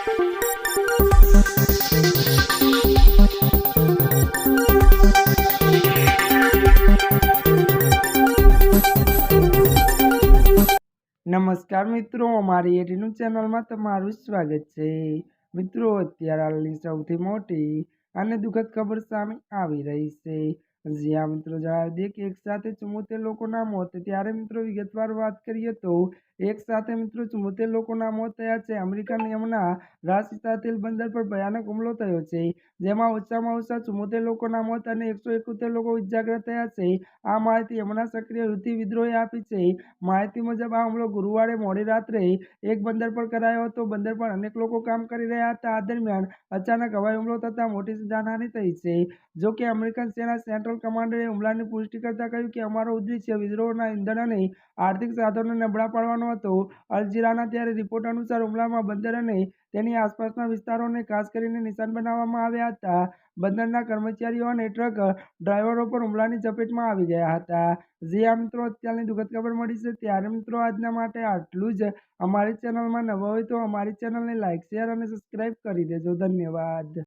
નમસ્કાર મિત્રો, અમારી એટીનું ચેનલમાં તમારું સ્વાગત છે. મિત્રો, અત્યારે હાલની સૌથી મોટી અને દુઃખદ ખબર સામે આવી રહી છે. જ્યાં મિત્રો, જણાવી દઈએ કે એક સાથે ચુમ્મોતેર લોકોના મોત. ત્યારે મિત્રો, વિગતવાર વાત કરીએ તો એક સાથે મિત્રો ચુમ્મોતેર લોકોના મોત થયા છે. અમેરિકા નિયમના રાશિતા તેલ બંદર પર ભયાનક હુમલો થયો છે. જેમાં ઓછામાં ઓછા ચુમ્મોતેર લોકોના મોત અને એકસો એકોતેર લોકો ઇજાગ્રસ્ત થયા છે. આ માહિતી હમણાં સક્રિય હુતી વિદ્રોહે આપી છે. માહિતી મુજબ, આ હુમલો ગુરુવારે મોડી રાત્રે એક બંદર પર કરાયો હતો. બંદર પર અનેક લોકો કામ કરી રહ્યા હતા. આ દરમિયાન અચાનક હવાઈ હુમલો થતાં મોટી જાનહાની થઈ છે. જો કે, અમેરિકન સેના સેન્ટ્રલ કમાન્ડરે હુમલાની પુષ્ટિ કરતા કહ્યું કે, અમારો ઉદ્દેશ્ય વિદ્રોહના ઇંધણ અને આર્થિક સાધનોને નબળા પાડવાનો હતો. અલજીરાના ત્યારે રિપોર્ટ અનુસાર હુમલામાં બંદર અને તેની આસપાસના વિસ્તારોને ખાસ કરીને નિશાન બનાવવામાં આવ્યા હતા. બંદરના કર્મચારીઓ અને ટ્રક ડ્રાઈવરો પણ હુમલાની ચપેટમાં આવી ગયા હતા. જે આ મિત્રો, અત્યારની દુઃખદ ખબર મળી છે. ત્યારે મિત્રો, આજના માટે આટલું જ. અમારી ચેનલમાં નવા હોય તો અમારી ચેનલને લાઇક શેર અને સબસ્ક્રાઈબ કરી દેજો. ધન્યવાદ.